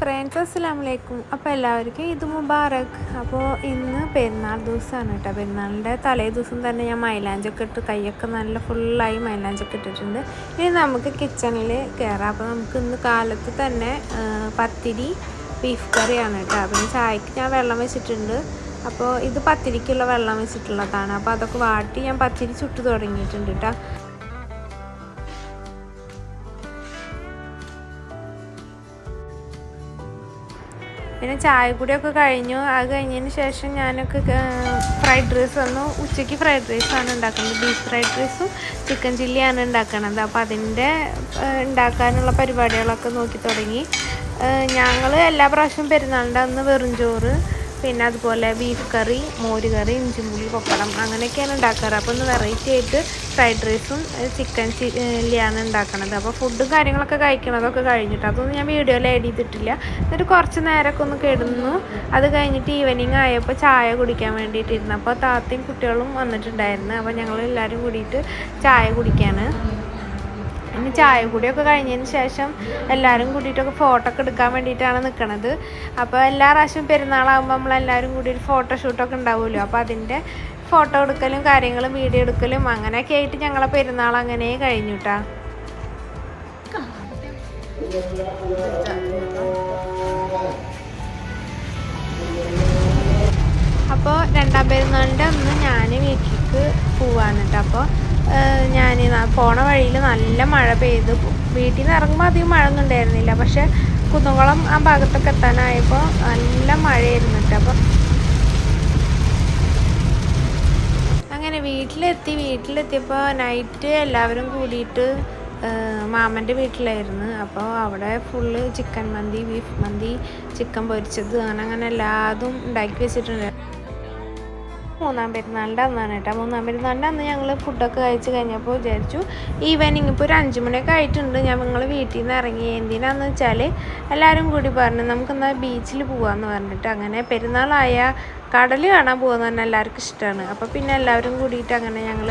Friends അസ്സലാം വലൈക്കും അപ്പോൾ എല്ലാവർക്കും ഇത് മുബാറക്. അപ്പോൾ ഇന്ന് പെരുന്നാൾ ദിവസമാണ് കേട്ടോ. പെരുന്നാളിന്റെ തലേ ദിവസം തന്നെ ഞാൻ മൈലാഞ്ചൊക്കെ ഇട്ട് കൈയൊക്കെ നല്ല ഫുള്ളായി മൈലാഞ്ചൊക്കെ ഇട്ടിട്ടുണ്ട്. ഇനി നമുക്ക് കിച്ചണിൽ കയറാം അപ്പോൾ നമുക്ക് ഇന്ന് കാലത്ത് തന്നെ പത്തിരി ബീഫ് കറിയാണ് കേട്ടോ. പിന്നെ ചായക്ക് ഞാൻ വെള്ളം വെച്ചിട്ടുണ്ട്. അപ്പോൾ ഇത് പത്തിരിക്കുള്ള വെള്ളം വെച്ചിട്ടുള്ളതാണ്. അപ്പോൾ അതൊക്കെ വാട്ടി ഞാൻ പത്തിരി ചുട്ട് തുടങ്ങിയിട്ടുണ്ട് കേട്ടോ. പിന്നെ ചായ കൂടിയൊക്കെ കഴിഞ്ഞു. അത് കഴിഞ്ഞതിന് ശേഷം ഞാനൊക്കെ ഫ്രൈഡ് റൈസ് വന്നു. ഉച്ചയ്ക്ക് ഫ്രൈഡ് റൈസാണ് ഉണ്ടാക്കുന്നത്. ബീഫ് ഫ്രൈഡ് റൈസും ചിക്കൻ ചില്ലിയാണ് ഉണ്ടാക്കുന്നത് അപ്പോൾ അതിന്റെ ഉണ്ടാക്കാനുള്ള പരിപാടികളൊക്കെ നോക്കി തുടങ്ങി. ഞങ്ങൾ എല്ലാ പ്രാവശ്യവും പെരുന്നാളിന്റെ അന്ന് വെറും ചോറ് പിന്നെ അതുപോലെ ബീഫ് കറി മോര് കറി ഇഞ്ചിമ്പുളി പപ്പടം അങ്ങനെയൊക്കെയാണ് ഉണ്ടാക്കാറ്. അപ്പോൾ ഒന്ന് വെറൈറ്റി ആയിട്ട് ഫ്രൈഡ് റൈസും ചിക്കൻ ചില്ലിയാണ് ഉണ്ടാക്കണത്. അപ്പോൾ ഫുഡും കാര്യങ്ങളൊക്കെ കഴിക്കണതൊക്കെ കഴിഞ്ഞിട്ട് അതൊന്നും ഞാൻ വീഡിയോയിൽ ആഡ് ചെയ്തിട്ടില്ല. എന്നിട്ട് കുറച്ച് നേരമൊക്കെ ഒന്ന് കിടന്നു അത് കഴിഞ്ഞിട്ട് ഈവനിങ് ആയപ്പോൾ ചായ കുടിക്കാൻ വേണ്ടിയിട്ടിരുന്നു. അപ്പോൾ താത്തയും കുട്ടികളും വന്നിട്ടുണ്ടായിരുന്നു. അപ്പോൾ ഞങ്ങൾ എല്ലാവരും കൂടിയിട്ട് ചായ കുടിക്കാണ് ഇനി ചായ കൂടിയൊക്കെ കഴിഞ്ഞതിന് ശേഷം എല്ലാവരും കൂടിയിട്ടൊക്കെ ഫോട്ടോ ഒക്കെ എടുക്കാൻ വേണ്ടിയിട്ടാണ് നിൽക്കണത് അപ്പോൾ എല്ലാ പ്രാവശ്യവും പെരുന്നാളാകുമ്പോൾ നമ്മളെല്ലാവരും കൂടി ഒരു ഫോട്ടോ ഷൂട്ടൊക്കെ ഉണ്ടാവുമല്ലോ. അപ്പോൾ അതിന്റെ ഫോട്ടോ എടുക്കലും കാര്യങ്ങളും വീഡിയോ എടുക്കലും അങ്ങനെയൊക്കെ ആയിട്ട് ഞങ്ങളെ പെരുന്നാൾ അങ്ങനെ കഴിഞ്ഞു കേട്ടാ അപ്പോൾ രണ്ടാം പെരുന്നാളിന്റെ അന്ന് ഞാൻ വീട്ടിലേക്ക് പോവാണ് അപ്പോൾ ഞാൻ പോണ വഴിയിൽ നല്ല മഴ പെയ്തു. വീട്ടിൽ നിന്ന് ഇറങ്ങുമ്പോൾ അധികം മഴ ഒന്നും ഉണ്ടായിരുന്നില്ല പക്ഷെ കുന്നംകുളം ആ ഭാഗത്തൊക്കെ എത്താനായപ്പോൾ നല്ല മഴയായിരുന്നു അപ്പോൾ അങ്ങനെ വീട്ടിലെത്തി വീട്ടിലെത്തിയപ്പോൾ നൈറ്റ് എല്ലാവരും കൂടിയിട്ട് മാമന്റെ വീട്ടിലായിരുന്നു. അപ്പോൾ അവിടെ ഫുള്ള് ചിക്കൻ മന്തി ബീഫ് മന്തി ചിക്കൻ പൊരിച്ചത്. അങ്ങനെ അങ്ങനെ എല്ലാതും ഉണ്ടാക്കി വെച്ചിട്ടുണ്ട്. മൂന്നാം പെരുന്നാളിന്റെ അന്നാണ് കേട്ടോ. മൂന്നാം പെരുന്നാളിന്റെ അന്ന് ഞങ്ങൾ ഫുഡൊക്കെ കഴിച്ച് കഴിഞ്ഞപ്പോൾ വിചാരിച്ചു ഈവനിങ് ഇപ്പോൾ ഒരു അഞ്ച് മണിയൊക്കെ ആയിട്ടുണ്ട് ഞങ്ങൾ വീട്ടിൽ നിന്ന് ഇറങ്ങി. എന്തിനാന്ന് വെച്ചാൽ എല്ലാവരും കൂടി പറഞ്ഞു നമുക്കെന്നാൽ ബീച്ചിൽ പോകാമെന്ന് പറഞ്ഞിട്ട്. അങ്ങനെ പെരുന്നാളായ കടൽ കാണാൻ പോകുന്നത് തന്നെ എല്ലാവർക്കും ഇഷ്ടമാണ് അപ്പോൾ പിന്നെ എല്ലാവരും കൂടിയിട്ട് അങ്ങനെ ഞങ്ങൾ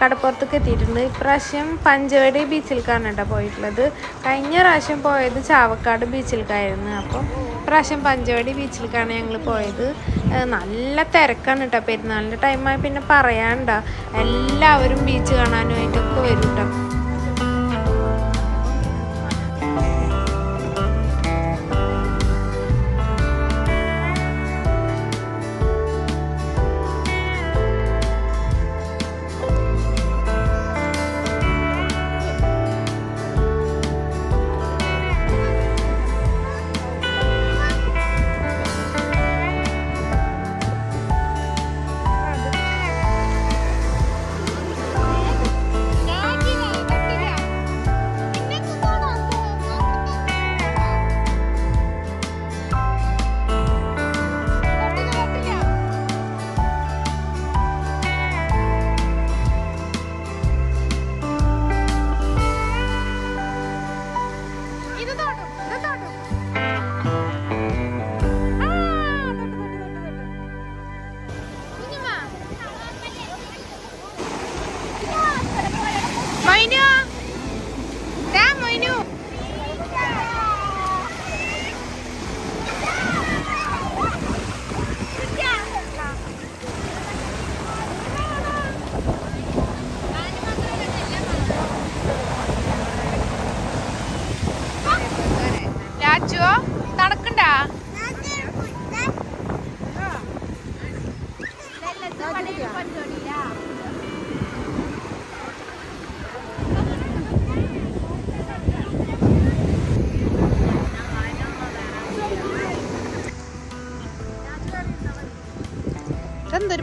കടപ്പുറത്തേക്ക് എത്തിയിട്ടുണ്ട് ഇപ്രാവശ്യം പഞ്ചവടി ബീച്ചിലേക്കാണ് കേട്ടോ പോയിട്ടുള്ളത്. കഴിഞ്ഞ പ്രാവശ്യം പോയത് ചാവക്കാട് ബീച്ചിലേക്കായിരുന്നു അപ്പം ഇപ്രാവശ്യം പഞ്ചവടി ബീച്ചിലേക്കാണ് ഞങ്ങൾ പോയത്. നല്ല തിരക്കാണ് കേട്ടോ പെരുന്നാളിന്റെ ടൈമായി പിന്നെ പറയാണ്ട എല്ലാവരും ബീച്ച് കാണാനുമായിട്ടൊക്കെ വരും കേട്ടോ